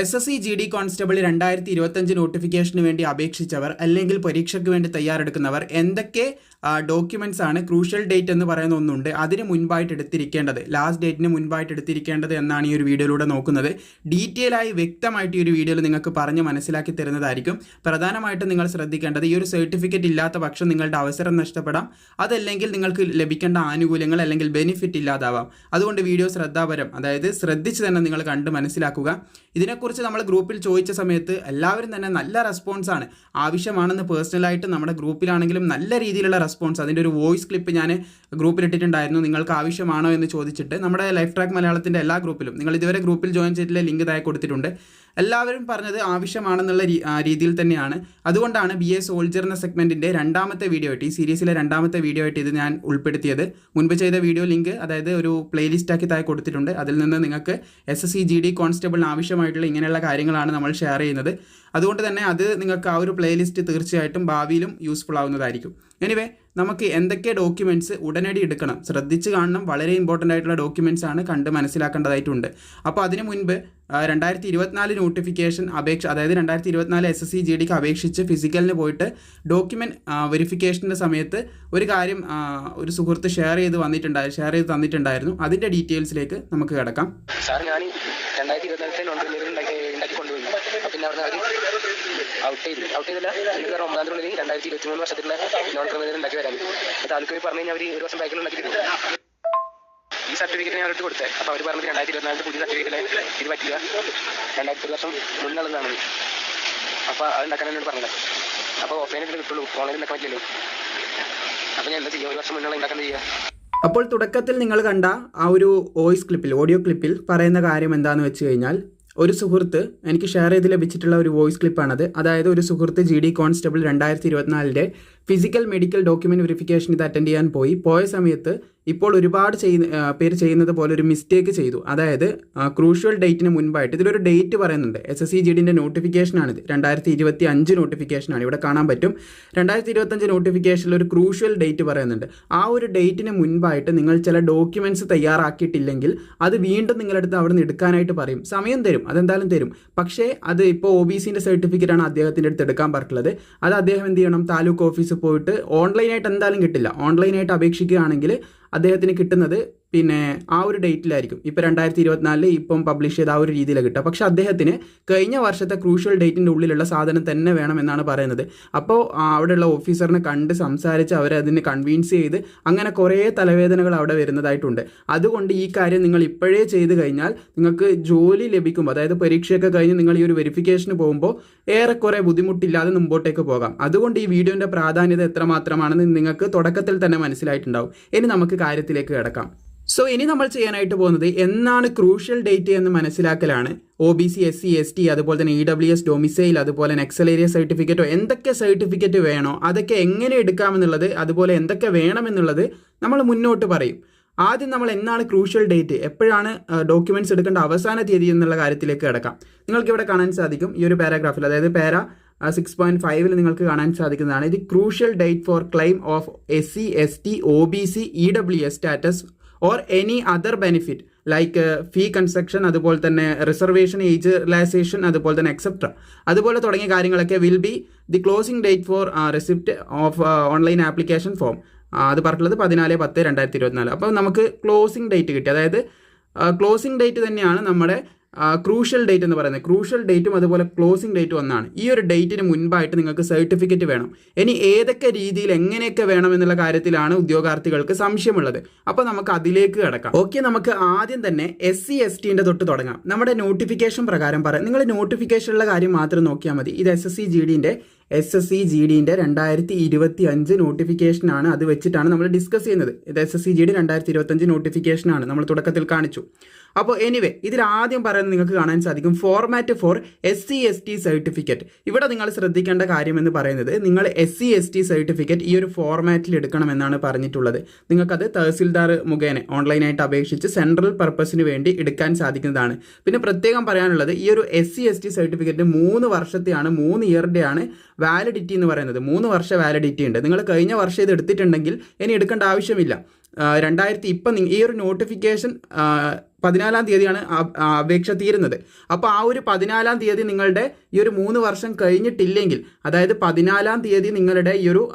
S S C G D constable രണ്ടായിരത്തി ഇരുപത്തഞ്ച് നോട്ടിഫിക്കേഷന് വേണ്ടി അപേക്ഷിച്ചവർ അല്ലെങ്കിൽ പരീക്ഷയ്ക്ക് വേണ്ടി തയ്യാറെടുക്കുന്നവർ എന്തൊക്കെ ഡോക്യുമെന്റ്സ് ആണ് ക്രൂഷ്യൽ ഡേറ്റ് എന്ന് പറയുന്ന ഒന്നുണ്ട് അതിന് മുൻപായിട്ട് എടുത്തിരിക്കേണ്ടത്. ലാസ്റ്റ് ഡേറ്റിന് മുൻപായിട്ട് എടുത്തിരിക്കേണ്ടത് എന്നാണ് ഈ ഒരു വീഡിയോയിലൂടെ നോക്കുന്നത്. ഡീറ്റെയിൽ ആയി വ്യക്തമായിട്ട് ഈ ഒരു വീഡിയോയിൽ നിങ്ങൾക്ക് പറഞ്ഞ് മനസ്സിലാക്കി തരുന്നതായിരിക്കും. പ്രധാനമായിട്ടും നിങ്ങൾ ശ്രദ്ധിക്കേണ്ടത് ഈ ഒരു സർട്ടിഫിക്കറ്റ് ഇല്ലാത്ത പക്ഷം നിങ്ങളുടെ അവസരം നഷ്ടപ്പെടാം. അതല്ലെങ്കിൽ നിങ്ങൾക്ക് ലഭിക്കേണ്ട ആനുകൂല്യങ്ങൾ അല്ലെങ്കിൽ ബെനിഫിറ്റ് ഇല്ലാതാവാം. അതുകൊണ്ട് വീഡിയോ ശ്രദ്ധാപരം അതായത് ശ്രദ്ധിച്ച് തന്നെ നിങ്ങൾ കണ്ട് മനസ്സിലാക്കുക. ഇതിനെക്കുറിച്ച് നമ്മൾ ഗ്രൂപ്പിൽ ചോദിച്ച സമയത്ത് എല്ലാവരും തന്നെ നല്ല റെസ്പോൺസാണ് ആവശ്യമാണെന്ന് പേഴ്സണലായിട്ട് നമ്മുടെ ഗ്രൂപ്പിലാണെങ്കിലും നല്ല രീതിയിലുള്ള റെസ്പോൺസ് അതിന്റെ ഒരു വോയിസ് ക്ലിപ്പ് ഞാൻ ഗ്രൂപ്പിൽ ഇട്ടിട്ടുണ്ടായിരുന്നു നിങ്ങൾക്ക് ആവശ്യമാണോ എന്ന് ചോദിച്ചിട്ട് നമ്മുടെ ലൈഫ് ട്രാക്ക് മലയാളത്തിന്റെ എല്ലാ ഗ്രൂപ്പിലും നിങ്ങൾ ഇതുവരെ ഗ്രൂപ്പിൽ ജോയിൻ ചെയ്തിട്ടുള്ള ലിങ്ക് താഴെ കൊടുത്തിട്ടുണ്ട്. എല്ലാവരും പറഞ്ഞത് ആവശ്യമാണെന്നുള്ള രീതിയിൽ തന്നെയാണ്. അതുകൊണ്ടാണ് ബി എ സോൾജർ എന്ന സെഗ്മെന്റിന്റെ രണ്ടാമത്തെ വീഡിയോ ആയിട്ട് ഈ സീരീസിലെ രണ്ടാമത്തെ വീഡിയോ ആയിട്ട് ഇത് ഞാൻ ഉൾപ്പെടുത്തിയത്. മുൻപ് ചെയ്ത വീഡിയോ ലിങ്ക് അതായത് ഒരു പ്ലേലിസ്റ്റ് ആക്കി താഴെ കൊടുത്തിട്ടുണ്ട്. അതിൽ നിന്ന് നിങ്ങൾക്ക് S S C G D കോൺസ്റ്റബിളിന് ആവശ്യമായിട്ടുള്ള ഇങ്ങനെയുള്ള കാര്യങ്ങളാണ് നമ്മൾ ഷെയർ ചെയ്യുന്നത്. അതുകൊണ്ട് തന്നെ അത് നിങ്ങൾക്ക് ആ ഒരു പ്ലേലിസ്റ്റ് തീർച്ചയായിട്ടും ഭാവിയിലും യൂസ്ഫുൾ ആവുന്നതായിരിക്കും. എനിവേ നമുക്ക് എന്തൊക്കെ ഡോക്യുമെന്റ്സ് ഉടനടി എടുക്കണം. ശ്രദ്ധിച്ച് കാണണം. വളരെ ഇമ്പോർട്ടന്റ് ആയിട്ടുള്ള ഡോക്യുമെന്റ്സ് ആണ് കണ്ട് മനസ്സിലാക്കേണ്ടതായിട്ടുണ്ട്. അപ്പോൾ അതിന് മുൻപ് രണ്ടായിരത്തി ഇരുപത്തിനാല് നോട്ടിഫിക്കേഷൻ അപേക്ഷ അതായത് രണ്ടായിരത്തി ഇരുപത്തിനാല് എസ് എസ് സി ജി ഡിക്ക് അപേക്ഷിച്ച് ഫിസിക്കലിന് പോയിട്ട് ഡോക്യുമെന്റ് വെരിഫിക്കേഷന്റെ സമയത്ത് ഒരു കാര്യം ഒരു സുഹൃത്ത് ഷെയർ ചെയ്ത് വന്നിട്ടുണ്ടായിരുന്നു ഷെയർ ചെയ്ത് തന്നിട്ടുണ്ടായിരുന്നു. അതിന്റെ ഡീറ്റെയിൽസിലേക്ക് നമുക്ക് കിടക്കാം. സാർ ഞാൻ രണ്ടായിരത്തി ഇരുപത്തിനാലത്തെ നോൺ ക്രിമിനൽ ഉണ്ടാക്കി ഉണ്ടാക്കി കൊണ്ടുപോയി അപ്പം പിന്നെ അവിടെ അവർ ഔട്ട് ചെയ്തില്ല ഔട്ട് ചെയ്തില്ല. എനിക്ക് വേറെ ഒമ്പതാം തീയതി രണ്ടായിരത്തി ഇരുപത്തി മൂന്ന് വർഷത്തിലുള്ള നോൺ ക്രിമിനൽ ഉണ്ടാക്കി വരാൻ താലൂക്കിൽ പറഞ്ഞു കഴിഞ്ഞാൽ അവർ ഒരു വർഷം ബാക്കിൽ ഉണ്ടാക്കി ഈ സർട്ടിഫിക്കറ്റ് ഞാൻ അവർക്ക് കൊടുത്തത് അപ്പോൾ അവർ പറഞ്ഞത് രണ്ടായിരത്തി ഇരുപത്തിനാലിൽ പുതിയ സർട്ടിഫിക്കറ്റ് ഇത് പറ്റില്ല. രണ്ടായിരത്തി ഒരു വർഷം മുന്നുള്ളതാണ് അപ്പോൾ അത് ഉണ്ടാക്കാൻ എന്നോട് പറഞ്ഞത്. അപ്പോൾ ഓഫ്ലൈനിൽ ഇത് കിട്ടുള്ളൂ. ഓൺലൈനിൽ ഉണ്ടാക്കാൻ പറ്റില്ലല്ലോ. അപ്പോൾ ഞാൻ എന്താ ചെയ്യുക ഒരു വർഷം മുന്നുള്ള ഉണ്ടാക്കാൻ ചെയ്യുക അപ്പോൾ തുടക്കത്തിൽ നിങ്ങൾ കണ്ട ആ ഒരു വോയിസ് ക്ലിപ്പിൽ ഓഡിയോ ക്ലിപ്പിൽ പറയുന്ന കാര്യം എന്താണെന്ന് വെച്ച് കഴിഞ്ഞാൽ ഒരു സുഹൃത്ത് എനിക്ക് ഷെയർ ചെയ്ത് ലഭിച്ചിട്ടുള്ള ഒരു വോയിസ് ക്ലിപ്പാണത് അതായത് ഒരു സുഹൃത്ത് ജി ഡി കോൺസ്റ്റബിൾ രണ്ടായിരത്തി ഇരുപത്തിനാലിന്റെ ഫിസിക്കൽ മെഡിക്കൽ ഡോക്യുമെന്റ് വെരിഫിക്കേഷൻ ഇത് അറ്റൻഡ് ചെയ്യാൻ പോയി. പോയ സമയത്ത് ഇപ്പോൾ ഒരുപാട് ചെയ്യുന്ന പേര് ചെയ്യുന്നത് പോലെ ഒരു മിസ്റ്റേക്ക് ചെയ്തു. അതായത് ക്രൂഷ്യൽ ഡേറ്റിന് മുൻപായിട്ട് ഇതിലൊരു ഡേറ്റ് പറയുന്നുണ്ട്. എസ് എസ് സി ജി ഡിന്റെ നോട്ടിഫിക്കേഷനാണിത് രണ്ടായിരത്തി ഇരുപത്തി അഞ്ച് നോട്ടിഫിക്കേഷനാണ് ഇവിടെ കാണാൻ പറ്റും. രണ്ടായിരത്തി ഇരുപത്തഞ്ച് നോട്ടിഫിക്കേഷനിൽ ഒരു ക്രൂഷ്യൽ ഡേറ്റ് പറയുന്നുണ്ട്. ആ ഒരു ഡേറ്റിന് മുൻപായിട്ട് നിങ്ങൾ ചില ഡോക്യുമെന്റ്സ് തയ്യാറാക്കിയിട്ടില്ലെങ്കിൽ അത് വീണ്ടും നിങ്ങളടുത്ത് അവിടെ നിന്ന് എടുക്കാനായിട്ട് പറയും. സമയം തരും. അതെന്തായാലും തരും. പക്ഷേ അത് ഇപ്പോൾ ഒ ബി സിന്റെ സർട്ടിഫിക്കറ്റ് ആണ് അദ്ദേഹത്തിന്റെ അടുത്ത് എടുക്കാൻ പറഞ്ഞിട്ടുള്ളത്. അത് അദ്ദേഹം എന്ത് ചെയ്യണം? താലൂക്ക് ഓഫീസിൽ പോയിട്ട് ഓൺലൈനായിട്ട് എന്തായാലും കിട്ടില്ല. ഓൺലൈനായിട്ട് അപേക്ഷിക്കുകയാണെങ്കിൽ അദ്ദേഹത്തിന് കിട്ടുന്നത് പിന്നെ ആ ഒരു ഡേറ്റിലായിരിക്കും. ഇപ്പോൾ രണ്ടായിരത്തി ഇരുപത്തിനാലിൽ ഇപ്പം പബ്ലിഷ് ചെയ്ത ആ ഒരു രീതിയിലാണ് കിട്ടുക. പക്ഷേ അദ്ദേഹത്തിന് കഴിഞ്ഞ വർഷത്തെ ക്രൂഷ്യൽ ഡേറ്റിന്റെ ഉള്ളിലുള്ള സാധനം തന്നെ വേണമെന്നാണ് പറയുന്നത്. അപ്പോൾ അവിടെയുള്ള ഓഫീസറിനെ കണ്ട് സംസാരിച്ച് അവരെ അതിന് കൺവീൻസ് ചെയ്ത് അങ്ങനെ കുറേ തലവേദനകൾ അവിടെ വരുന്നതായിട്ടുണ്ട്. അതുകൊണ്ട് ഈ കാര്യം നിങ്ങൾ ഇപ്പോഴേ ചെയ്ത് കഴിഞ്ഞാൽ നിങ്ങൾക്ക് ജോലി ലഭിക്കുമ്പോൾ അതായത് പരീക്ഷയൊക്കെ കഴിഞ്ഞ് നിങ്ങൾ ഈ ഒരു വെരിഫിക്കേഷന് പോകുമ്പോൾ ഏറെക്കുറെ ബുദ്ധിമുട്ടില്ലാതെ മുമ്പോട്ടേക്ക് പോകാം. അതുകൊണ്ട് ഈ വീഡിയോന്റെ പ്രാധാന്യത എത്രമാത്രമാണെന്ന് നിങ്ങൾക്ക് തുടക്കത്തിൽ തന്നെ മനസ്സിലായിട്ടുണ്ടാവും. ഇനി നമുക്ക് കാര്യത്തിലേക്ക് കിടക്കാം. സോ ഇനി നമ്മൾ ചെയ്യാനായിട്ട് പോകുന്നത് എന്നാണ് ക്രൂഷ്യൽ ഡേറ്റ് എന്ന് മനസ്സിലാക്കലാണ്. O B C S C S T അതുപോലെ തന്നെ ഇ ഡബ്ല്യു എസ് ഡൊമിസൈൽ അതുപോലെ നെക്സൽ ഏരിയ സർട്ടിഫിക്കറ്റോ എന്തൊക്കെ സർട്ടിഫിക്കറ്റ് വേണോ അതൊക്കെ എങ്ങനെ എടുക്കാമെന്നുള്ളത് അതുപോലെ എന്തൊക്കെ വേണമെന്നുള്ളത് നമ്മൾ മുന്നോട്ട് പറയും. ആദ്യം നമ്മൾ എന്നാണ് ക്രൂഷ്യൽ ഡേറ്റ് എപ്പോഴാണ് ഡോക്യുമെന്റ്സ് എടുക്കേണ്ട അവസാന തീയതി എന്നുള്ള കാര്യത്തിലേക്ക് കിടക്കാം. നിങ്ങൾക്ക് ഇവിടെ കാണാൻ സാധിക്കും ഈ ഒരു പാരാഗ്രാഫിൽ അതായത് പാര സിക്സ് പോയിന്റ് ഫൈവിൽ നിങ്ങൾക്ക് കാണാൻ സാധിക്കുന്നതാണ്. ഇത് crucial date for claim of S C S T O B C E W S status or any other benefit like fee construction അതുപോലെ തന്നെ റിസർവേഷൻ ഏജ് റിലാക്സേഷൻ അതുപോലെ തന്നെ എക്സെട്ര അതുപോലെ തുടങ്ങിയ കാര്യങ്ങളൊക്കെ will be the closing date for receipt of online application form അത് പറഞ്ഞിട്ടുള്ളത് പതിനാല് പത്ത് രണ്ടായിരത്തി ഇരുപത്തിനാല്. അപ്പോൾ നമുക്ക് ക്ലോസിംഗ് ഡേറ്റ് കിട്ടി. അതായത് ക്ലോസിംഗ് ഡേറ്റ് തന്നെയാണ് നമ്മുടെ ക്രൂഷ്യൽ ഡേറ്റ് എന്ന് പറയുന്നത്. ക്രൂഷ്യൽ ഡേറ്റും അതുപോലെ ക്ലോസിംഗ് ഡേറ്റും ഒന്നാണ്. ഈ ഒരു ഡേറ്റിന് മുൻപായിട്ട് നിങ്ങൾക്ക് സർട്ടിഫിക്കറ്റ് വേണം. ഇനി ഏതൊക്കെ രീതിയിൽ എങ്ങനെയൊക്കെ വേണം എന്നുള്ള കാര്യത്തിലാണ് ഉദ്യോഗാർത്ഥികൾക്ക് സംശയമുള്ളത്. അപ്പോൾ നമുക്ക് അതിലേക്ക് കിടക്കാം. ഓക്കെ നമുക്ക് ആദ്യം തന്നെ എസ് സി എസ് ടിന്റെ തൊട്ട് തുടങ്ങാം. നമ്മുടെ നോട്ടിഫിക്കേഷൻ പ്രകാരം പറയാം നിങ്ങൾ നോട്ടിഫിക്കേഷനുള്ള കാര്യം മാത്രം നോക്കിയാൽ മതി. ഇത് എസ് എസ് സി ജി ഡിന്റെ എസ് എസ് സി ജി ഡിന്റെ രണ്ടായിരത്തി ഇരുപത്തി അഞ്ച് നോട്ടിഫിക്കേഷനാണ് അത് വെച്ചിട്ടാണ് നമ്മൾ ഡിസ്കസ് ചെയ്യുന്നത്. ഇത് S S C G D രണ്ടായിരത്തി ഇരുപത്തഞ്ച് നോട്ടിഫിക്കേഷനാണ് നമ്മൾ തുടക്കത്തിൽ കാണിച്ചു. അപ്പോൾ എനിവേ ഇതിൽ ആദ്യം പറയുന്നത് നിങ്ങൾക്ക് കാണാൻ സാധിക്കും format for S C S T certificate ഇവിടെ നിങ്ങൾ ശ്രദ്ധിക്കേണ്ട കാര്യം എന്ന് പറയുന്നത് നിങ്ങൾ S C S T certificate ഈ ഒരു ഫോർമാറ്റിൽ എടുക്കണമെന്നാണ് പറഞ്ഞിട്ടുള്ളത്. നിങ്ങൾക്കത് തഹസിൽദാർ മുഖേന ഓൺലൈനായിട്ട് അപേക്ഷിച്ച് സെൻട്രൽ പർപ്പസിന് വേണ്ടി എടുക്കാൻ സാധിക്കുന്നതാണ്. പിന്നെ പ്രത്യേകം പറയാനുള്ളത് ഈ ഒരു S C S T certificate മൂന്ന് വർഷത്തെയാണ് മൂന്ന് ഇയറിന്റെയാണ് വാലിഡിറ്റി എന്ന് പറയുന്നത്. മൂന്ന് വർഷ വാലിഡിറ്റി ഉണ്ട്. നിങ്ങൾ കഴിഞ്ഞ വർഷം ഇത് എടുത്തിട്ടുണ്ടെങ്കിൽ ഇനി എടുക്കേണ്ട ആവശ്യമില്ല. രണ്ടായിരത്തി ഇപ്പം ഈ ഒരു നോട്ടിഫിക്കേഷൻ പതിനാലാം തീയതിയാണ് അപേക്ഷ തീരുന്നത്. അപ്പോൾ ആ ഒരു പതിനാലാം തീയതി നിങ്ങളുടെ ഈ ഒരു മൂന്ന് വർഷം കഴിഞ്ഞിട്ടില്ലെങ്കിൽ അതായത് പതിനാലാം തീയതി നിങ്ങളുടെ ഈ ഒരു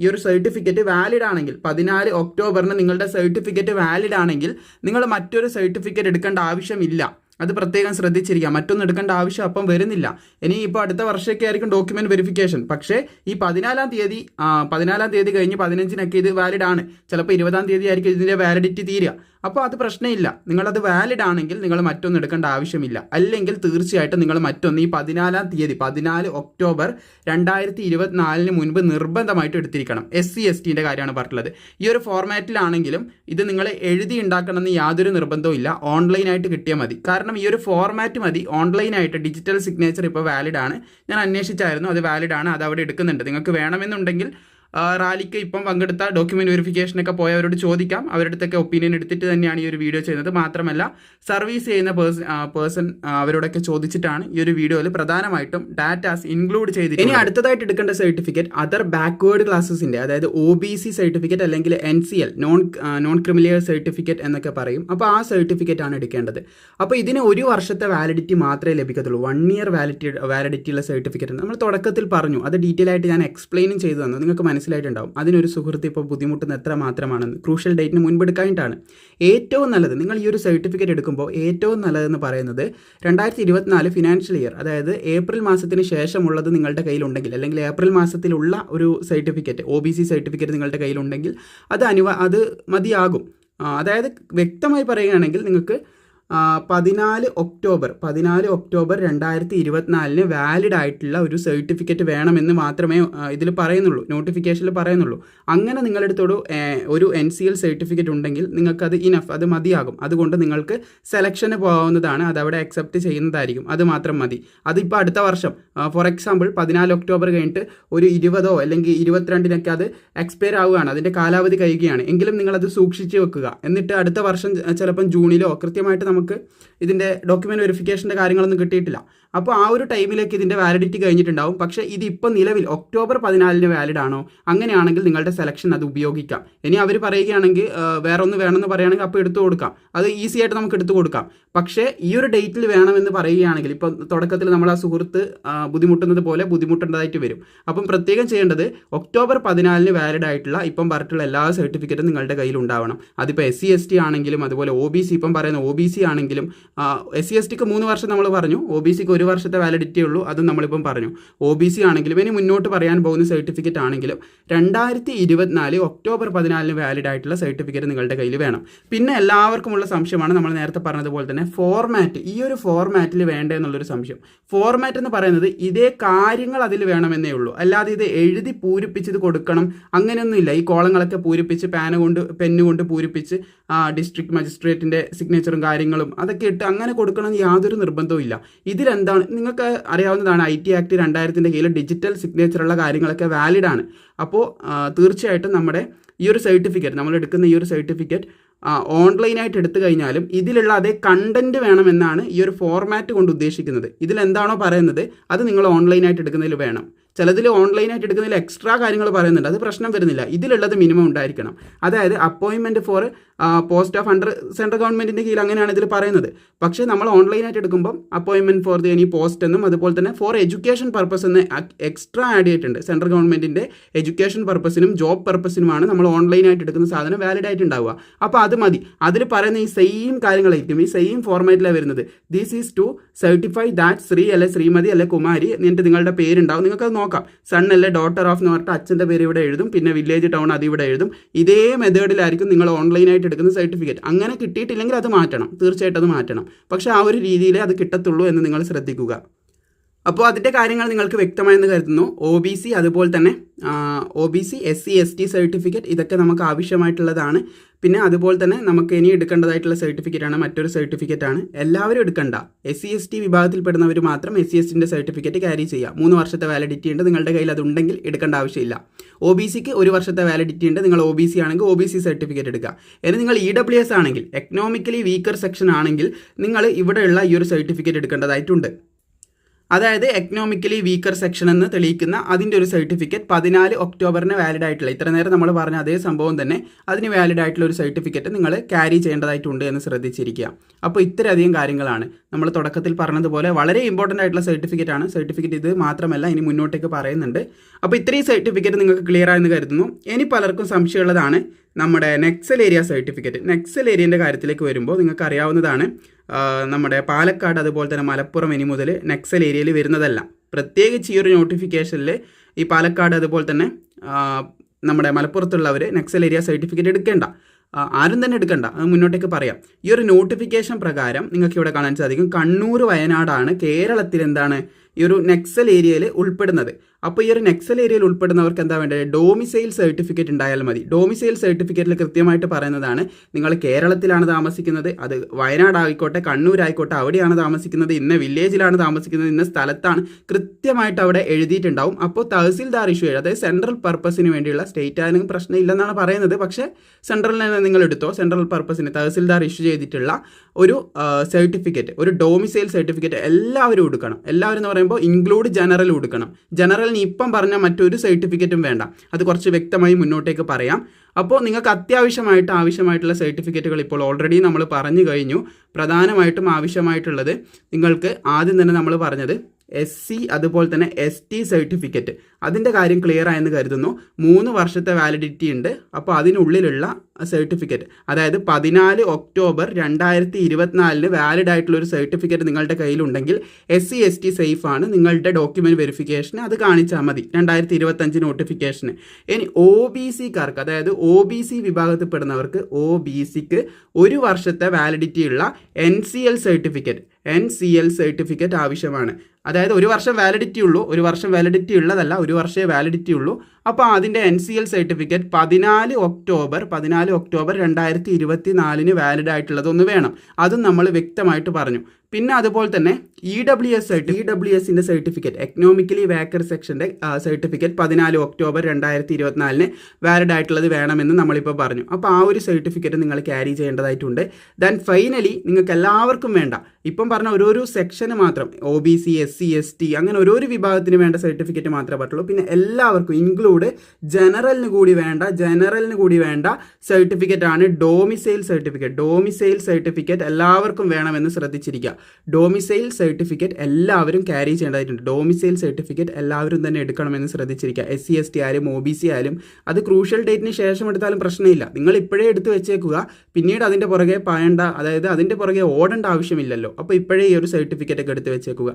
ഈ ഒരു സർട്ടിഫിക്കറ്റ് വാലിഡ് ആണെങ്കിൽ പതിനാല് ഒക്ടോബറിന് നിങ്ങളുടെ സർട്ടിഫിക്കറ്റ് വാലിഡ് ആണെങ്കിൽ നിങ്ങൾ മറ്റൊരു സർട്ടിഫിക്കറ്റ് എടുക്കേണ്ട ആവശ്യമില്ല. അത് പ്രത്യേകം ശ്രദ്ധിച്ചിരിക്കുക മറ്റൊന്നും എടുക്കേണ്ട ആവശ്യം അപ്പം വരുന്നില്ല. ഇനി ഇപ്പോൾ അടുത്ത വർഷമൊക്കെ ആയിരിക്കും ഡോക്യുമെന്റ് വെരിഫിക്കേഷൻ പക്ഷേ ഈ പതിനാലാം തീയതി പതിനാലാം തീയതി കഴിഞ്ഞ് പതിനഞ്ചിനൊക്കെ ഇത് വാലിഡ് ആണ്. ചിലപ്പോൾ ഇരുപതാം തീയതി ആയിരിക്കും ഇതിന്റെ വാലിഡിറ്റി തീരുക. അപ്പോൾ അത് പ്രശ്നമില്ല. നിങ്ങളത് വാലിഡ് ആണെങ്കിൽ നിങ്ങൾ മറ്റൊന്നും എടുക്കേണ്ട ആവശ്യമില്ല. അല്ലെങ്കിൽ തീർച്ചയായിട്ടും നിങ്ങൾ മറ്റൊന്ന് ഈ പതിനാലാം തീയതി പതിനാല് ഒക്ടോബർ രണ്ടായിരത്തി ഇരുപത്തിനാലിന് മുൻപ് നിർബന്ധമായിട്ട് എടുത്തിരിക്കണം. എസ് സി എസ് ടിന്റെ കാര്യമാണ് പറഞ്ഞിട്ടുള്ളത്. ഈ ഒരു ഫോർമാറ്റിലാണെങ്കിലും ഇത് നിങ്ങൾ എഴുതി ഉണ്ടാക്കണമെന്ന് യാതൊരു നിർബന്ധവും ഇല്ല. ഓൺലൈനായിട്ട് കിട്ടിയാൽ മതി. കാരണം ഈ ഒരു ഫോർമാറ്റ് മതി. ഓൺലൈനായിട്ട് ഡിജിറ്റൽ സിഗ്നേച്ചർ ഇപ്പോൾ വാലിഡ് ആണ്. ഞാൻ അന്വേഷിച്ചായിരുന്നു. അത് വാലിഡ് ആണ്. അത് അവിടെ എടുക്കുന്നുണ്ട്. നിങ്ങൾക്ക് വേണമെന്നുണ്ടെങ്കിൽ റാലിക്ക് ഇപ്പം പങ്കെടുത്ത ഡോക്യുമെന്റ് വെരിഫിക്കേഷനൊക്കെ പോയവരോട് ചോദിക്കാം. അവരുടെ ഒപ്പീനിയൻ എടുത്തിട്ട് തന്നെയാണ് ഈ ഒരു വീഡിയോ ചെയ്യുന്നത്. മാത്രമല്ല സർവീസ് ചെയ്യുന്ന പേഴ്സൺ പേഴ്സൺ അവരോടൊക്കെ ചോദിച്ചിട്ടാണ് ഈ ഒരു വീഡിയോയിൽ പ്രധാനമായിട്ടും ഡാറ്റാസ് ഇൻക്ലൂഡ് ചെയ്ത് ഇനി അടുത്തതായിട്ട് എടുക്കേണ്ട സർട്ടിഫിക്കറ്റ് അതർ ബാക്ക്വേർഡ് ക്ലാസ്സസിന്റെ അതായത് ഒ ബി സി സർട്ടിഫിക്കറ്റ് അല്ലെങ്കിൽ N C L non non creamy layer certificate എന്നൊക്കെ പറയും. അപ്പോൾ ആ സർട്ടിഫിക്കറ്റ് ആണ് എടുക്കേണ്ടത്. അപ്പോൾ ഇതിന് ഒരു വർഷത്തെ വാലിഡിറ്റി മാത്രമേ ലഭിക്കത്തുള്ളൂ. വൺ ഇയർ വാലിഡിറ്റി വാലിഡിറ്റി ഉള്ള സർട്ടിഫിക്കറ്റ് നമ്മൾ തുടക്കത്തിൽ പറഞ്ഞു. അത് ഡീറ്റെയിൽ ആയിട്ട് ഞാൻ എക്സ്പ്ലെയിനും ചെയ്തു തന്നു. നിങ്ങൾക്ക് മനസ്സിലായിട്ടുണ്ടാവും. അതിനൊരു സുഹൃത്ത് ഇപ്പോൾ ബുദ്ധിമുട്ടുന്ന എത്ര മാത്രമാണെന്ന് ക്രൂഷ്യൽ ഡേറ്റിന് മുൻപെടുക്കാനായിട്ടാണ് ഏറ്റവും നല്ലത് നിങ്ങൾ ഈ ഒരു സർട്ടിഫിക്കറ്റ് എടുക്കുമ്പോൾ ഏറ്റവും നല്ലതെന്ന് പറയുന്നത് രണ്ടായിരത്തി ഇരുപത്തിനാല് ഫിനാൻഷ്യൽ ഇയർ അതായത് ഏപ്രിൽ മാസത്തിന് ശേഷമുള്ളത് നിങ്ങളുടെ കയ്യിലുണ്ടെങ്കിൽ അല്ലെങ്കിൽ ഏപ്രിൽ മാസത്തിലുള്ള ഒരു certificate O B C certificate നിങ്ങളുടെ കയ്യിലുണ്ടെങ്കിൽ അത് അനുവ അത് മതിയാകും. അതായത് വ്യക്തമായി പറയുകയാണെങ്കിൽ നിങ്ങൾക്ക് പതിനാല് ഒക്ടോബർ പതിനാല് ഒക്ടോബർ രണ്ടായിരത്തി ഇരുപത്തിനാലിന് വാലിഡ് ആയിട്ടുള്ള ഒരു സർട്ടിഫിക്കറ്റ് വേണമെന്ന് മാത്രമേ ഇതിൽ പറയുന്നുള്ളൂ നോട്ടിഫിക്കേഷനിൽ പറയുന്നുള്ളൂ. അങ്ങനെ നിങ്ങളുടെ അടുത്തോട് ഏ, ഒരു എൻ സി എൽ സർട്ടിഫിക്കറ്റ് ഉണ്ടെങ്കിൽ നിങ്ങൾക്കത് ഇനഫ് അത് മതിയാകും. അതുകൊണ്ട് നിങ്ങൾക്ക് സെലക്ഷന് പോകാവുന്നതാണ് അത് അവിടെ അക്സെപ്റ്റ് ചെയ്യുന്നതായിരിക്കും അത് മാത്രം മതി. അതിപ്പോൾ അടുത്ത വർഷം ഫോർ എക്സാമ്പിൾ പതിനാല് ഒക്ടോബർ കഴിഞ്ഞിട്ട് ഒരു ഇരുപതോ അല്ലെങ്കിൽ ഇരുപത്തിരണ്ടിനൊക്കെ അത് എക്സ്പയർ ആവുകയാണ് അതിന്റെ കാലാവധി കഴിയുകയാണ്. എങ്കിലും നിങ്ങളത് സൂക്ഷിച്ച് വെക്കുക. എന്നിട്ട് അടുത്ത വർഷം ചിലപ്പം ജൂണിലോ കൃത്യമായിട്ട് നമുക്ക് നമുക്ക് ഇതിന്റെ ഡോക്യുമെന്റ് വെരിഫിക്കേഷന്റെ കാര്യങ്ങളൊന്നും കിട്ടിയിട്ടില്ല. അപ്പോൾ ആ ഒരു ടൈമിലേക്ക് ഇതിന്റെ വാലിഡിറ്റി കഴിഞ്ഞിട്ടുണ്ടാവും. പക്ഷേ ഇത് ഇപ്പോൾ നിലവിൽ ഒക്ടോബർ പതിനാലിന് വാലിഡ് ആണോ? അങ്ങനെയാണെങ്കിൽ നിങ്ങളുടെ സെലക്ഷൻ അത് ഉപയോഗിക്കാം. ഇനി അവർ പറയുകയാണെങ്കിൽ വേറെ ഒന്ന് വേണമെന്ന് പറയുകയാണെങ്കിൽ അപ്പോൾ എടുത്തു കൊടുക്കാം. അത് ഈസി ആയിട്ട് നമുക്ക് എടുത്തു കൊടുക്കാം. പക്ഷേ ഈ ഒരു ഡേറ്റിൽ വേണമെന്ന് പറയുകയാണെങ്കിൽ ഇപ്പം തുടക്കത്തിൽ നമ്മൾ ആ സുഹൃത്ത് ബുദ്ധിമുട്ടുന്നത് പോലെ ബുദ്ധിമുട്ടേണ്ടതായിട്ട് വരും. അപ്പം പ്രത്യേകം ചെയ്യേണ്ടത് ഒക്ടോബർ പതിനാലിന് വാലിഡ് ആയിട്ടുള്ള ഇപ്പം പറഞ്ഞിട്ടുള്ള എല്ലാ സർട്ടിഫിക്കറ്റും നിങ്ങളുടെ കയ്യിൽ ഉണ്ടാവണം. അതിപ്പോൾ എസ് സി എസ് ടി ആണെങ്കിലും അതുപോലെ ഒ ബി സി ഇപ്പം പറയുന്ന ഒ ബി സി ആണെങ്കിലും എസ് സി എസ് ടിക്ക് മൂന്ന് വർഷം നമ്മൾ പറഞ്ഞു. ഒ ബി സിക്ക് ഒരു വർഷത്തെ വാലിഡിറ്റി ഉള്ളൂ. അതും നമ്മളിപ്പം പറഞ്ഞു. ഒ ബി സി ആണെങ്കിലും ഇനി മുന്നോട്ട് പറയാൻ പോകുന്ന സർട്ടിഫിക്കറ്റ് ആണെങ്കിലും രണ്ടായിരത്തി ഇരുപത്തിനാല് ഒക്ടോബർ പതിനാലിന് വാലിഡ് ആയിട്ടുള്ള സർട്ടിഫിക്കറ്റ് നിങ്ങളുടെ കയ്യിൽ വേണം. പിന്നെ എല്ലാവർക്കുമുള്ള സംശയമാണ് നമ്മൾ നേരത്തെ പറഞ്ഞതുപോലെ തന്നെ ഫോർമാറ്റ് ഈ ഒരു ഫോർമാറ്റിൽ വേണ്ട എന്നുള്ളൊരു സംശയം. ഫോർമാറ്റ് എന്ന് പറയുന്നത് ഇതേ കാര്യങ്ങൾ അതിൽ വേണമെന്നേ ഉള്ളൂ. അല്ലാതെ ഇത് എഴുതി പൂരിപ്പിച്ചത് കൊടുക്കണം അങ്ങനെയൊന്നുമില്ല. ഈ കോളങ്ങളൊക്കെ പൂരിപ്പിച്ച് പാന കൊണ്ട് പെന്ന് കൊണ്ട് പൂരിപ്പിച്ച് ഡിസ്ട്രിക്ട് മജിസ്ട്രേറ്റിന്റെ സിഗ്നേച്ചറും കാര്യങ്ങളും അതൊക്കെ ഇട്ട് അങ്ങനെ കൊടുക്കണമെന്ന് യാതൊരു നിർബന്ധവും ഇല്ല. ഇതിലെന്താണ്? നിങ്ങൾക്ക് അറിയാവുന്നതാണ് ഐ ടി ആക്ട് രണ്ടായിരത്തിന്റെ കീഴിൽ ഡിജിറ്റൽ സിഗ്നേച്ചറുള്ള കാര്യങ്ങളൊക്കെ വാലിഡ് ആണ്. അപ്പോൾ തീർച്ചയായിട്ടും നമ്മുടെ ഈ ഒരു സർട്ടിഫിക്കറ്റ് നമ്മൾ എടുക്കുന്ന ഈ ഒരു സർട്ടിഫിക്കറ്റ് ഓൺലൈനായിട്ട് എടുത്തു കഴിഞ്ഞാലും ഇതിലുള്ള അതേ കണ്ടന്റ് വേണമെന്നാണ് ഈ ഒരു ഫോർമാറ്റ് കൊണ്ട് ഉദ്ദേശിക്കുന്നത്. ഇതിലെന്താണോ പറയുന്നത് അത് നിങ്ങൾ ഓൺലൈനായിട്ട് എടുക്കുന്നതിൽ വേണം. ചിലതിൽ ഓൺലൈനായിട്ട് എടുക്കുന്നതിൽ എക്സ്ട്രാ കാര്യങ്ങൾ പറയുന്നുണ്ട് അത് പ്രശ്നം വരുന്നില്ല. ഇതിലുള്ളത് മിനിമം ഉണ്ടായിരിക്കണം. അതായത് അപ്പോയിൻമെന്റ് for post of under central ഗവൺമെന്റിന്റെ കീഴിൽ അങ്ങനെയാണ് ഇതിൽ പറയുന്നത്. പക്ഷേ നമ്മൾ ഓൺലൈനായിട്ട് എടുക്കുമ്പോൾ അപ്പോയിൻമെന്റ് ഫോർ ദി എനി പോസ്റ്റ് എന്നും അതുപോലെ തന്നെ ഫോർ എഡ്യൂക്കേഷൻ പർപ്പസ് എന്ന് എക്സ്ട്രാ ആഡ് ചെയ്തിട്ടുണ്ട്. സെൻട്രൽ ഗവൺമെന്റിന്റെ എഡ്യൂക്കേഷൻ പർപ്പസിനും ജോബ് പർപ്പസിനുമാണ് നമ്മൾ ഓൺലൈനായിട്ട് എടുക്കുന്ന സാധനം വാലിഡ് ആയിട്ട് ഉണ്ടാവുക. അപ്പോൾ അത് മതി. അതിൽ പറയുന്ന ഈ സെയിം കാര്യങ്ങളായിരിക്കും. ഈ സെയിം ഫോർമാറ്റിലാണ് വരുന്നത്. This is to certify that Shri അല്ലെ ശ്രീമതി അല്ലെ കുമാരി എന്നിട്ട് നിങ്ങളുടെ പേരുണ്ടാവും. നിങ്ങൾക്കത് നോക്കാം. സൺ അല്ലെ ഡോട്ടർ ഓഫ് എന്ന് പറഞ്ഞിട്ട് അച്ഛന്റെ പേര് ഇവിടെ എഴുതും. പിന്നെ വില്ലേജ് ടൗൺ അത് ഇവിടെ എഴുതും. ഇതേ മെത്തേഡിലായിരിക്കും നിങ്ങൾ ഓൺലൈനായിട്ട് എടുക്കുന്ന സർട്ടിഫിക്കറ്റ് അങ്ങനെ കിട്ടിയിട്ടില്ലെങ്കിൽ അത് മാറ്റണം. തീർച്ചയായിട്ടും അത് മാറ്റണം. പക്ഷേ ആ ഒരു രീതിയിലേ അത് കിട്ടത്തുള്ളൂ എന്ന് നിങ്ങൾ ശ്രദ്ധിക്കുക. അപ്പോൾ അതിന്റെ കാര്യങ്ങൾ നിങ്ങൾക്ക് വ്യക്തമായെന്ന് കരുതുന്നു. ഒ ബി സി അതുപോലെ തന്നെ O B C S C S T certificate ഇതൊക്കെ നമുക്ക് ആവശ്യമായിട്ടുള്ളതാണ്. പിന്നെ അതുപോലെ തന്നെ നമുക്ക് ഇനി എടുക്കേണ്ടതായിട്ടുള്ള സർട്ടിഫിക്കറ്റ് ആണ് മറ്റൊരു സർട്ടിഫിക്കറ്റ് ആണ്. എല്ലാവരും എടുക്കണ്ട. എസ് സി എസ് ടി വിഭാഗത്തിൽപ്പെടുന്നവർ മാത്രം എസ് സി എസ് ടിന്റെ സർട്ടിഫിക്കറ്റ് ക്യാരി ചെയ്യുക. മൂന്ന് വർഷത്തെ വാലിഡിറ്റി ഉണ്ട് നിങ്ങളുടെ കയ്യിൽ അതുണ്ടെങ്കിൽ എടുക്കേണ്ട ആവശ്യമില്ല. ഒ ബി സിക്ക് ഒരു വർഷത്തെ വാലിഡിറ്റി ഉണ്ട് നിങ്ങൾ ഒ ബി സി ആണെങ്കിൽ ഒ ബി സി സർട്ടിഫിക്കറ്റ് എടുക്കുക. ഇനി നിങ്ങൾ ഇ ഡബ്ല്യു എസ് ആണെങ്കിൽ എക്കണോമിക്കലി വീക്കർ സെക്ഷൻ ആണെങ്കിൽ നിങ്ങൾ ഇവിടെയുള്ള ഈ ഒരു സർട്ടിഫിക്കറ്റ് എടുക്കേണ്ടതായിട്ടുണ്ട്. അതായത് എക്കണോമിക്കലി വീക്കർ സെക്ഷൻ എന്ന് തെളിയിക്കുന്ന അതിന്റെ ഒരു സർട്ടിഫിക്കറ്റ് പതിനാല് ഒക്ടോബറിന് വാലിഡ് ആയിട്ടുള്ള ഇത്ര നേരം നമ്മൾ പറഞ്ഞ അതേ സംഭവം തന്നെ അതിന് വാലിഡ് ആയിട്ടുള്ള ഒരു സർട്ടിഫിക്കറ്റ് നിങ്ങൾ ക്യാരി ചെയ്യേണ്ടതായിട്ടുണ്ട് എന്ന് ശ്രദ്ധിച്ചിരിക്കുക. അപ്പോൾ ഇത്രയധികം കാര്യങ്ങളാണ്. നമ്മൾ തുടക്കത്തിൽ പറഞ്ഞതുപോലെ വളരെ ഇമ്പോർട്ടന്റ് ആയിട്ടുള്ള സർട്ടിഫിക്കറ്റ് ആണ്. സർട്ടിഫിക്കറ്റ് ഇത് മാത്രമല്ല ഇനി മുന്നോട്ടേക്ക് പറയുന്നുണ്ട്. അപ്പോൾ ഇത്രയും സർട്ടിഫിക്കറ്റ് നിങ്ങൾക്ക് ക്ലിയർ ആയെന്ന് കരുതുന്നു. ഇനി പലർക്കും സംശയമുള്ളതാണ് നമ്മുടെ നെക്സൽ ഏരിയ സർട്ടിഫിക്കറ്റ് നെക്സൽ ഏരിയന്റെ കാര്യത്തിലേക്ക് വരുമ്പോൾ നിങ്ങൾക്ക് അറിയാവുന്നതാണ് നമ്മുടെ പാലക്കാട് അതുപോലെ തന്നെ മലപ്പുറം ഇനി മുതൽ നെക്സൽ ഏരിയയിൽ വരുന്നതല്ല. പ്രത്യേകിച്ച് ഈ ഒരു നോട്ടിഫിക്കേഷനിൽ ഈ പാലക്കാട് അതുപോലെ തന്നെ നമ്മുടെ മലപ്പുറത്തുള്ളവർ നെക്സൽ ഏരിയ സർട്ടിഫിക്കറ്റ് എടുക്കേണ്ട ആരും തന്നെ എടുക്കണ്ട. അത് മുന്നോട്ടേക്ക് പറയാം. ഈ ഒരു നോട്ടിഫിക്കേഷൻ പ്രകാരം നിങ്ങൾക്ക് ഇവിടെ കാണാൻ സാധിക്കും. കണ്ണൂർ വയനാടാണ് കേരളത്തിൽ എന്താണ് ഈ ഒരു നെക്സൽ ഏരിയയിൽ ഉൾപ്പെടുന്നത്. അപ്പോൾ ഈ ഒരു നെക്സൽ ഏരിയയിൽ ഉൾപ്പെടുന്നവർക്ക് എന്താ വേണ്ടത്? ഡോമിസൈൽ സർട്ടിഫിക്കറ്റ് ഉണ്ടായാൽ മതി. ഡോമിസൈൽ സർട്ടിഫിക്കറ്റിൽ കൃത്യമായിട്ട് പറയുന്നതാണ് നിങ്ങൾ കേരളത്തിലാണ് താമസിക്കുന്നത് അത് വയനാട് ആയിക്കോട്ടെ കണ്ണൂരായിക്കോട്ടെ അവിടെയാണ് താമസിക്കുന്നത് ഇന്ന വില്ലേജിലാണ് താമസിക്കുന്നത് ഇന്ന സ്ഥലത്താണ് കൃത്യമായിട്ട് അവിടെ എഴുതിയിട്ടുണ്ടാവും. അപ്പോൾ തഹസിൽദാർ ഇഷ്യൂ അതായത് സെൻട്രൽ പർപ്പസിന് വേണ്ടിയുള്ള സ്റ്റേറ്റ് ആയാലും പ്രശ്നമില്ലെന്നാണ് പറയുന്നത്. പക്ഷേ സെൻട്രലിൽ നിന്ന് നിങ്ങൾ എടുത്തോ സെൻട്രൽ പർപ്പസിന് തഹസിൽദാർ ഇഷ്യൂ ചെയ്തിട്ടുള്ള ഒരു സർട്ടിഫിക്കറ്റ് ഒരു ഡോമിസൈൽ സർട്ടിഫിക്കറ്റ് എല്ലാവരും എടുക്കണം. എല്ലാവരും എന്ന് പറയുമ്പോൾ ഇൻക്ലൂഡ് ജനറൽ എടുക്കണം. ജനറലിന് ഇപ്പം പറഞ്ഞ മറ്റൊരു സർട്ടിഫിക്കറ്റും വേണ്ട. അത് കുറച്ച് വ്യക്തമായി മുന്നോട്ടേക്ക് പറയാം. അപ്പോൾ നിങ്ങൾക്ക് അത്യാവശ്യമായിട്ട് ആവശ്യമായിട്ടുള്ള സർട്ടിഫിക്കറ്റുകൾ ഇപ്പോൾ ഓൾറെഡി നമ്മൾ പറഞ്ഞു കഴിഞ്ഞു. പ്രധാനമായിട്ടും ആവശ്യമായിട്ടുള്ളത് നിങ്ങൾക്ക് ആദ്യം തന്നെ നമ്മൾ പറഞ്ഞത് എസ് സി അതുപോലെ തന്നെ എസ് ടി സർട്ടിഫിക്കറ്റ്. അതിന്റെ കാര്യം ക്ലിയർ ആയെന്ന് കരുതുന്നു. മൂന്ന് വർഷത്തെ വാലിഡിറ്റി ഉണ്ട്. അപ്പോൾ അതിനുള്ളിലുള്ള സർട്ടിഫിക്കറ്റ് അതായത് പതിനാല് ഒക്ടോബർ രണ്ടായിരത്തി ഇരുപത്തിനാലിന് വാലിഡ് ആയിട്ടുള്ള ഒരു സർട്ടിഫിക്കറ്റ് നിങ്ങളുടെ കയ്യിലുണ്ടെങ്കിൽ S C S T safe ആണ്. നിങ്ങളുടെ ഡോക്യുമെന്റ് വെരിഫിക്കേഷന് അത് കാണിച്ചാൽ മതി. രണ്ടായിരത്തി ഇരുപത്തഞ്ച് നോട്ടിഫിക്കേഷന് ഇനി ഒ ബി സിക്കാർക്ക് അതായത് ഒ ബി സി വിഭാഗത്തിൽപ്പെടുന്നവർക്ക് ഒ ബി സിക്ക് ഒരു വർഷത്തെ വാലിഡിറ്റിയുള്ള N C L certificate N C L certificate ആവശ്യമാണ്. അതായത് ഒരു വർഷം വാലിഡിറ്റി ഉള്ളൂ ഒരു വർഷം വാലിഡിറ്റി ഉള്ളതല്ല ഒരു വർഷമേ വാലിഡിറ്റി ഉള്ളൂ. അപ്പോൾ അതിന്റെ എൻ സി എൽ സർട്ടിഫിക്കറ്റ് പതിനാല് ഒക്ടോബർ പതിനാല് ഒക്ടോബർ രണ്ടായിരത്തി ഇരുപത്തി നാലിന് വാലിഡ് ആയിട്ടുള്ളതൊന്ന് വേണം. അതും നമ്മൾ വ്യക്തമായിട്ട് പറഞ്ഞു. പിന്നെ അതുപോലെ തന്നെ ഇ ഡബ്ല്യു എസ് സർട്ടി ഇ ഡബ്ല്യു എസിന്റെ സർട്ടിഫിക്കറ്റ് എക്കണോമിക്കലി വേക്കർ സെക്ഷന്റെ സർട്ടിഫിക്കറ്റ് പതിനാല് ഒക്ടോബർ രണ്ടായിരത്തി ഇരുപത്തിനാലിന് വാലിഡ് ആയിട്ടുള്ളത് വേണമെന്ന് നമ്മളിപ്പോൾ പറഞ്ഞു. അപ്പോൾ ആ ഒരു സർട്ടിഫിക്കറ്റ് നിങ്ങൾ ക്യാരി ചെയ്യേണ്ടതായിട്ടുണ്ട്. ദെൻ ഫൈനലി നിങ്ങൾക്ക് എല്ലാവർക്കും വേണ്ട. ഇപ്പം പറഞ്ഞ ഓരോരോ സെക്ഷന് മാത്രം O B C S C S T അങ്ങനെ ഓരോരോ വിഭാഗത്തിന് വേണ്ട സർട്ടിഫിക്കറ്റ് മാത്രമേ പറ്റുള്ളൂ. പിന്നെ എല്ലാവർക്കും ഇൻക്ലൂഡ് ജനറലിന് കൂടി വേണ്ട ജനറലിന് കൂടി വേണ്ട സർട്ടിഫിക്കറ്റ് ആണ് ഡോമിസൈൽ സർട്ടിഫിക്കറ്റ് ഡോമിസൈൽ സർട്ടിഫിക്കറ്റ് എല്ലാവർക്കും വേണമെന്ന് ശ്രദ്ധിച്ചിരിക്കുക. ഡോമിസൈൽ സർട്ടിഫിക്കറ്റ് എല്ലാവരും ക്യാരി ചെയ്യേണ്ടതായിട്ടുണ്ട്. ഡോമിസൈൽ സർട്ടിഫിക്കറ്റ് എല്ലാവരും തന്നെ എടുക്കണമെന്ന് ശ്രദ്ധിച്ചിരിക്കുക. എസ് സി എസ് ടി ആയാലും ഒ ബി സി ആയാലും. അത് ക്രൂഷ്യൽ ഡേറ്റിന് ശേഷം എടുത്താലും പ്രശ്നമില്ല. നിങ്ങൾ ഇപ്പോഴേ എടുത്തു വെച്ചേക്കുക. പിന്നീട് അതിന്റെ പുറകെ പായണ്ട അതായത് അതിന്റെ പുറകെ ഓടേണ്ട ആവശ്യമില്ലല്ലോ. അപ്പോൾ ഇപ്പോഴേ ഈ ഒരു സർട്ടിഫിക്കറ്റ് ഒക്കെ എടുത്ത് വെച്ചേക്കുക.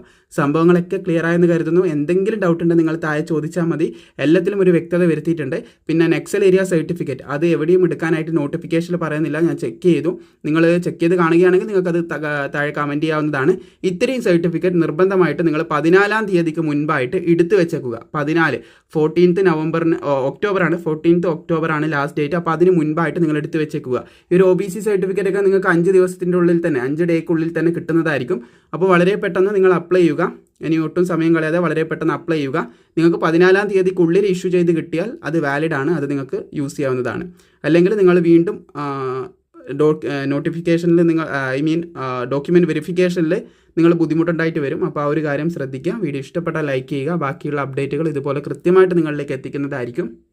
സംഭവങ്ങളൊക്കെ ക്ലിയർ ആയെന്ന് കരുതുന്നു. എന്തെങ്കിലും ഡൗട്ട് ഉണ്ടെങ്കിൽ നിങ്ങൾ താഴെ ചോദിച്ചാൽ മതി. എല്ലാത്തിലും ഒരു വ്യക്തത വരുത്തിയിട്ടുണ്ട്. പിന്നെ നെക്സൽ ഏരിയ സർട്ടിഫിക്കറ്റ് അത് എവിടെയും എടുക്കാനായിട്ട് നോട്ടിഫിക്കേഷനിൽ പറയുന്നില്ല. ഞാൻ ചെക്ക് ചെയ്തു. നിങ്ങൾ ചെക്ക് ചെയ്ത് കാണുകയാണെങ്കിൽ നിങ്ങൾക്കത് താഴെ കമന്റ് ചെയ്യാവുന്നതാണ്. ഇത്രയും സർട്ടിഫിക്കറ്റ് നിർബന്ധമായിട്ട് നിങ്ങൾ പതിനാലാം തീയതിക്ക് മുൻപായിട്ട് എടുത്തു വെച്ചേക്കുക. പതിനാല് ഫോർട്ടീൻത്ത് നവംബറിന് ഒക്ടോബറാണ് ഫോർട്ടീൻത്ത് ഒക്ടോബറാണ് ലാസ്റ്റ് ഡേറ്റ് അപ്പോൾ അതിന് മുൻപായിട്ട് നിങ്ങൾ എടുത്തു വെച്ചേക്കുക. ഈ ഒരു ഒ ബി സി സർട്ടിഫിക്കറ്റ് ഒക്കെ നിങ്ങൾക്ക് അഞ്ച് ദിവസത്തിന്റെ ഉള്ളിൽ തന്നെ അഞ്ച് ഡേക്കുള്ളിൽ തന്നെ കിട്ടുന്നതായിരിക്കും. അപ്പോൾ വളരെ പെട്ടെന്ന് നിങ്ങൾ അപ്ലൈ ചെയ്യുക. ഇനി ഒട്ടും സമയം കളയാതെ വളരെ പെട്ടെന്ന് അപ്ലൈ ചെയ്യുക. നിങ്ങൾക്ക് പതിനാലാം തീയതിക്കുള്ളിൽ ഇഷ്യൂ ചെയ്ത് കിട്ടിയാൽ അത് വാലിഡ് ആണ് അത് നിങ്ങൾക്ക് യൂസ് ചെയ്യാവുന്നതാണ്. അല്ലെങ്കിൽ നിങ്ങൾ വീണ്ടും നോട്ടിഫിക്കേഷനിൽ നിങ്ങൾ ഐ മീൻ ഡോക്യുമെന്റ് വെരിഫിക്കേഷനിൽ നിങ്ങൾ ബുദ്ധിമുട്ടുണ്ടായിട്ട് വരും. അപ്പോൾ ആ ഒരു കാര്യം ശ്രദ്ധിക്കുക. വീഡിയോ ഇഷ്ടപ്പെട്ടാൽ ലൈക്ക് ചെയ്യുക. ബാക്കിയുള്ള അപ്ഡേറ്റുകൾ ഇതുപോലെ കൃത്യമായിട്ട് നിങ്ങളിലേക്ക് എത്തിക്കുന്നതായിരിക്കും.